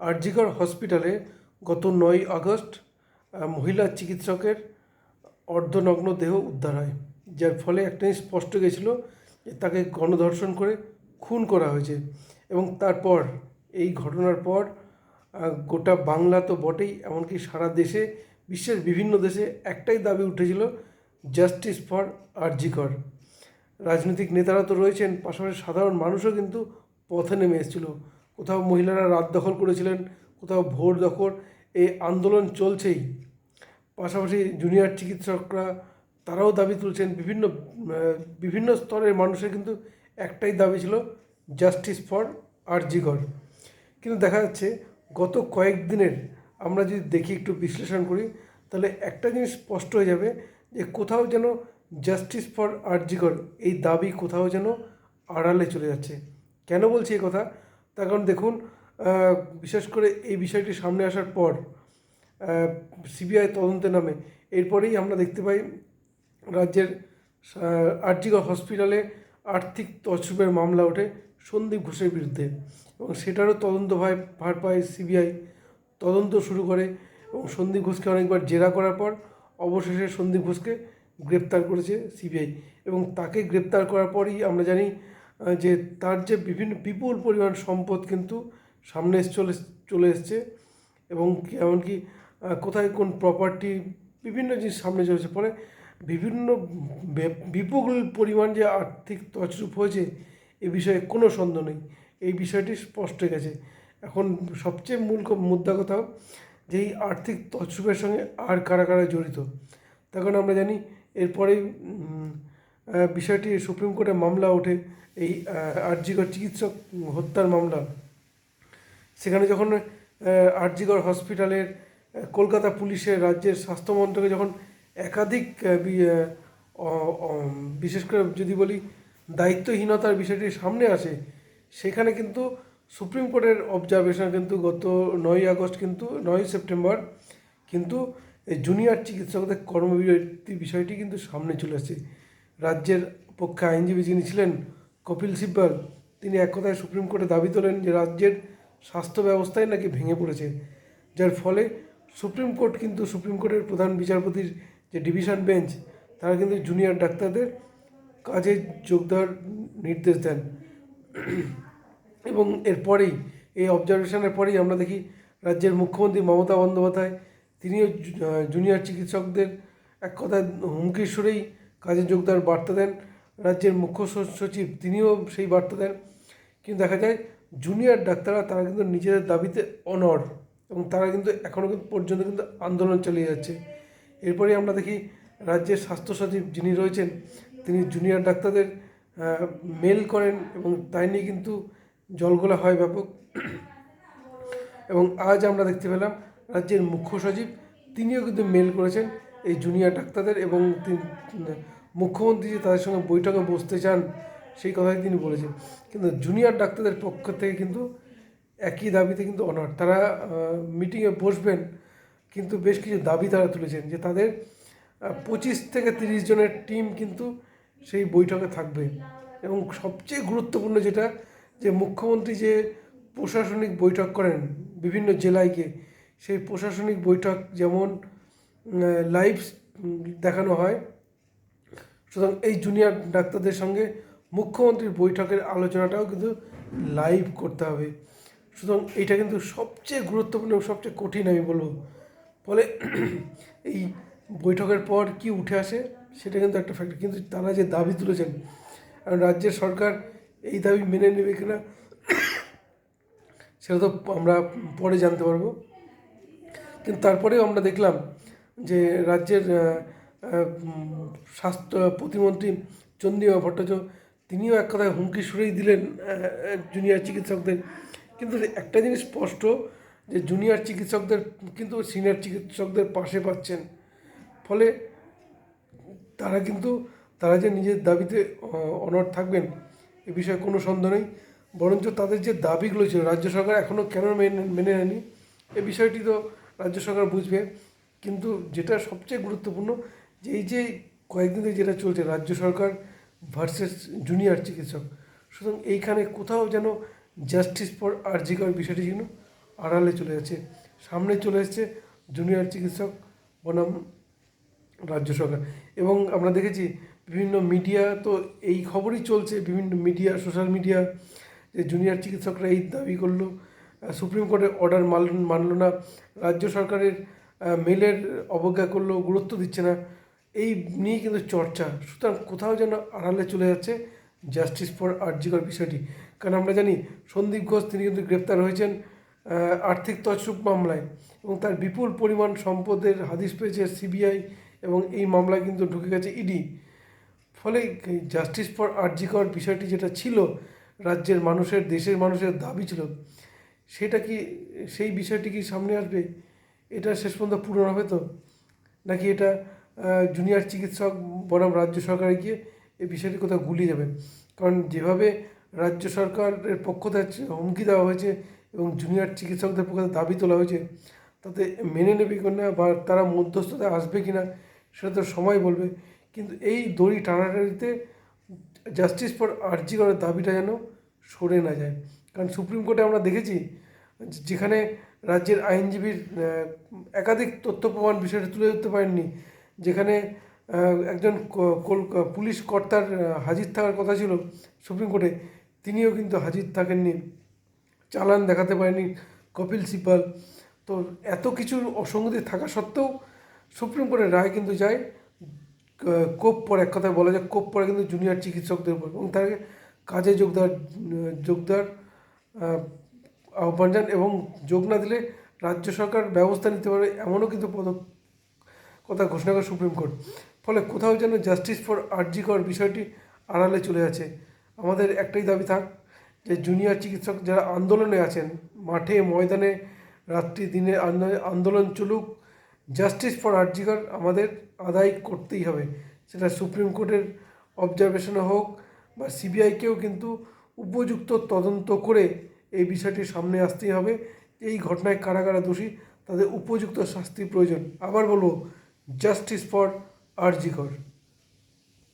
আরজিকর হসপিটালে গত নয় আগস্ট মহিলা চিকিৎসকের অর্ধনগ্ন দেহ উদ্ধার হয়, যার ফলে একটা স্পষ্ট গেছিল যে তাকে গণধর্ষণ করে খুন করা হয়েছে এবং তারপর এই ঘটনার পর গোটা বাংলা তো বটেই, এমনকি সারা দেশে, বিশ্বের বিভিন্ন দেশে একটাই দাবি উঠেছিল জাস্টিস ফর আরজিকর। রাজনৈতিক নেতারা তো রয়েছেন, পাশাপাশি সাধারণ মানুষও কিন্তু পথে নেমে এসেছিল। কোথাও মহিলারা রাত দখল করেছিলেন, কোথাও ভোর দখল। এই আন্দোলন চলছেই। পাশাপাশি জুনিয়র চিকিৎসকরা, তারাও দাবি তুলছেন, বিভিন্ন বিভিন্ন স্তরের মানুষের কিন্তু একটাই দাবি ছিল, জাস্টিস ফর আরজিগর কিন্তু দেখা যাচ্ছে, গত কয়েকদিনের আমরা যদি দেখি, একটু বিশ্লেষণ করি, তাহলে একটা জিনিস স্পষ্ট হয়ে যাবে যে কোথাও যেন জাস্টিস ফর আরজিগর এই দাবি কোথাও যেন আড়ালে চলে যাচ্ছে। কেন বলছি এই কথা? তার কারণ দেখুন বিশেষ করে এই বিষয়টি সামনে আসার পর সিবিআই তদন্তে নামে, এরপরেই আমরা দেখতে পাই রাজ্যের আরজিগর হসপিটালে আর্থিক তছরূপের মামলা ওঠে সন্দীপ ঘোষের বিরুদ্ধে এবং সেটারও তদন্ত ভার ভার পায় সিবিআই। তদন্ত শুরু করে এবং সন্দীপ ঘোষকে অনেকবার জেরা করার পর, অবশেষে সন্দীপ ঘোষকে গ্রেপ্তার করেছে সিবিআই এবং তাকে গ্রেপ্তার করার পরই আমরা জানি যে তার যে বিভিন্ন বিপুল পরিমাণ সম্পদ কিন্তু সামনে চলে চলে এসছে এবং এমনকি কোথায় কোন প্রপার্টি বিভিন্ন জিনিস সামনে চলেছে ফলে বিভিন্ন বিপুল পরিমাণ যে আর্থিক তছরূপ হয়েছে এ বিষয়ে কোনো সন্দেহ নেই। এই বিষয়টি স্পষ্ট হয়ে গেছে। এখন সবচেয়ে মূল মুদ্রা কথা যে এই আর্থিক তছরূপের সঙ্গে আর কারা কারা জড়িত? তখন আমরা জানি, এরপরেই বিষয়টি সুপ্রিম কোর্টে মামলা ওঠে। এই আর্জিকর চিকিৎসক হত্যার মামলা। সেখানে যখন আরজিগড় হসপিটালের কলকাতা পুলিশের রাজ্যের স্বাস্থ্যমন্ত্রকে যখন একাধিক বিশেষ করে যদি বলি দায়িত্বহীনতার বিষয়টি সামনে আসে, সেখানে কিন্তু সুপ্রিম কোর্টের অবজারভেশন কিন্তু গত নয় আগস্ট কিন্তু নয় সেপ্টেম্বর কিন্তু জুনিয়র চিকিৎসকদের কর্মবিরতি বিষয়টি কিন্তু সামনে চলে আসছে রাজ্যের পক্ষে আইনজীবী যিনি ছিলেন, কপিল সিব্বল, তিনি এক কথায় সুপ্রিম কোর্টে দাবি তোলেন যে রাজ্যের স্বাস্থ্য ব্যবস্থায় নাকি ভেঙে পড়েছে, যার ফলে সুপ্রিম কোর্ট কিন্তু সুপ্রিম কোর্টের প্রধান বিচারপতির যে ডিভিশন বেঞ্চ, তারা কিন্তু জুনিয়র ডাক্তারদের কাজে যোগ দেওয়ার নির্দেশ দেন। এবং এরপরেই এই অবজারভেশনের পরেই আমরা দেখি রাজ্যের মুখ্যমন্ত্রী মমতা বন্দ্যোপাধ্যায়, তিনিও জুনিয়র চিকিৎসকদের এক কথায় হুমকির সুরেই কাজে যোগ দেওয়ার বার্তা দেন রাজ্যের মুখ্য সচিব, তিনিও সেই বার্তা দেন। কিন্তু দেখা যায় জুনিয়র ডাক্তাররা তারা কিন্তু নিজেদের দাবিতে অনড় এবং তারা কিন্তু এখনও কিন্তু পর্যন্ত কিন্তু আন্দোলন চালিয়ে যাচ্ছে। এরপরে আমরা দেখি, রাজ্যের স্বাস্থ্য সচিব যিনি রয়েছেন, তিনি জুনিয়র ডাক্তারদের মেল করেন এবং তাই নিয়ে কিন্তু জলগোলা হয় ব্যাপক। এবং আজ আমরা দেখতে পেলাম, রাজ্যের মুখ্য সচিব, তিনিও কিন্তু মেল করেছেন এই জুনিয়র ডাক্তারদের এবং মুখ্যমন্ত্রী যে তাদের সঙ্গে বৈঠকে বসতে চান, সেই কথাই তিনি বলেছেন। কিন্তু জুনিয়র ডাক্তারদের পক্ষ থেকে কিন্তু একই দাবিতে কিন্তু অনার তারা মিটিংয়ে বসবেন, কিন্তু বেশ কিছু দাবি তারা তুলেছেন যে তাদের পঁচিশ থেকে তিরিশ জনের টিম কিন্তু সেই বৈঠকে থাকবে। এবং সবচেয়ে গুরুত্বপূর্ণ যেটা, যে মুখ্যমন্ত্রী যে প্রশাসনিক বৈঠক করেন বিভিন্ন জেলায় গিয়ে, সেই প্রশাসনিক বৈঠক যেমন লাইভ দেখানো হয় সুতরাং এই জুনিয়র ডাক্তারদের সঙ্গে মুখ্যমন্ত্রীর বৈঠকের আলোচনাটাও কিন্তু লাইভ করতে হবে। সুতরাং এইটা কিন্তু সবচেয়ে গুরুত্বপূর্ণ এবং সবচেয়ে কঠিন আমি বলব। ফলে এই বৈঠকের পর কি উঠে আসে সেটা কিন্তু একটা ফ্যাক্টর কিন্তু তারা যে দাবি তুলেছেন রাজ্যের সরকার এই দাবি মেনে নেবে কিনা, সেটা তো আমরা পরে জানতে পারব। কিন্তু তারপরেও আমরা দেখলাম যে রাজ্যের স্বাস্থ্য প্রতিমন্ত্রী চন্দ্রিমা ভট্টাচার্য, তিনিও এক কথায় হুমকি সুরেই দিলেন জুনিয়র চিকিৎসকদের। কিন্তু একটা জিনিস স্পষ্ট, যে জুনিয়র চিকিৎসকদের কিন্তু সিনিয়র চিকিৎসকদের পাশে পাচ্ছেন। ফলে তারা কিন্তু, তারা যে নিজের দাবিতে অনড় থাকবেন, এ বিষয়ে কোনো সন্দেহ নেই। বরঞ্চ তাদের যে দাবিগুলো ছিল, রাজ্য সরকার এখনও কেন মেনে মেনে নেয়নি, এ বিষয়টি তো রাজ্য সরকার বুঝবে। কিন্তু যেটা সবচেয়ে গুরুত্বপূর্ণ যে এই যে কয়েকদিন ধরে যেটা চলছে, রাজ্য সরকার ভার্সেস জুনিয়র চিকিৎসক, সুতরাং এইখানে কোথাও যেন জাস্টিস ফর আরজিকর বিষয়টি যেন আড়ালে চলে যাচ্ছে। সামনে চলে এসছে জুনিয়র চিকিৎসক বনাম রাজ্য সরকার। এবং আমরা দেখেছি বিভিন্ন মিডিয়া তো এই খবরই চলছে, বিভিন্ন মিডিয়া সোশ্যাল মিডিয়া যে জুনিয়র চিকিৎসকরা এই দাবি করল। সুপ্রিম কোর্টের অর্ডার মানল মানল না। রাজ্য সরকারের মেলের অবজ্ঞা করল, গুরুত্ব দিচ্ছে না। এই নিয়ে কিন্তু চর্চা। সুতরাং কোথাও যেন আড়ালে চলে যাচ্ছে জাস্টিস ফর আর্জিকর বিষয়টি। কারণ আমরা জানি, সন্দীপ ঘোষ তিনি কিন্তু গ্রেপ্তার হয়েছেন আর্থিক তছরূপ মামলায় এবং তার বিপুল পরিমাণ সম্পদের হাদিস পেয়েছে সিবিআই এবং এই মামলায় কিন্তু ঢুকে গেছে ইডি ফলে জাস্টিস ফর আর্জিকর বিষয়টি যেটা ছিল, রাজ্যের মানুষের, দেশের মানুষের দাবি ছিল, সেটা কি, সেই বিষয়টি কি সামনে আসবে? এটা শেষ পর্যন্ত পূরণ হবে তো? নাকি এটা জুনিয়র চিকিৎসক বনাম রাজ্য সরকারে গিয়ে এই বিষয়টি কোথাও গুলিয়ে যাবে কারণ যেভাবে রাজ্য সরকারের পক্ষ থেকে হুমকি দেওয়া হয়েছে এবং জুনিয়র চিকিৎসকদের পক্ষে দাবি তোলা হয়েছে, তাতে মেনে নেবে কি না বা তারা মধ্যস্থতা আসবে কি না সেটা তো সময় বলবে। কিন্তু এই দড়ি টানাটানিতে জাস্টিস ফর আর্জি করার দাবিটা যেন সরে না যায়। কারণ সুপ্রিম কোর্টে আমরা দেখেছি যেখানে রাজ্যের আইনজীবীর একাধিক তথ্য প্রমাণ বিষয়টা তুলে ধরতে পারেননি যেখানে একজন পুলিশ কর্তার হাজির থাকার কথা ছিল সুপ্রিম কোর্টে, তিনিও কিন্তু হাজির থাকেননি। চালান দেখাতে পারেনি কপিল সিব্বাল। তো এত কিছু অসঙ্গতি থাকা সত্ত্বেও সুপ্রিম কোর্টের রায় কিন্তু যায় কোপ পরে এক কথায় বলা যায় কোপ পরে কিন্তু জুনিয়র চিকিৎসকদের উপর এবং তাকে কাজে যোগ দেওয়ার যোগ আহ্বান জান এবং যোগ না দিলে রাজ্য সরকার ব্যবস্থা নিতে পারে এমনও কিন্তু পদ কথা ঘোষণা করে সুপ্রিম কোর্ট। ফলে কোথাও যেন জাস্টিস ফর আর্জিকর বিষয়টি আড়ালে চলে আছে আমাদের একটাই দাবি থাক যে জুনিয়র চিকিৎসক যারা আন্দোলনে আছেন, মাঠে, ময়দানে, রাত্রি, দিনে আন্দোলন চলুক জাস্টিস ফর আর্জিকর আমাদের আদায় করতেই হবে। সেটা সুপ্রিম কোর্টের অবজারভেশনে হোক বা সিবিআইকেও কিন্তু উপযুক্ত তদন্ত করে এই বিষয়টি সামনে আসতেই হবে। এই ঘটনায় কারা কারা দোষী তাদের উপযুক্ত শাস্তি প্রয়োজন। আবার বলব জাস্টিস ফর আরজিকর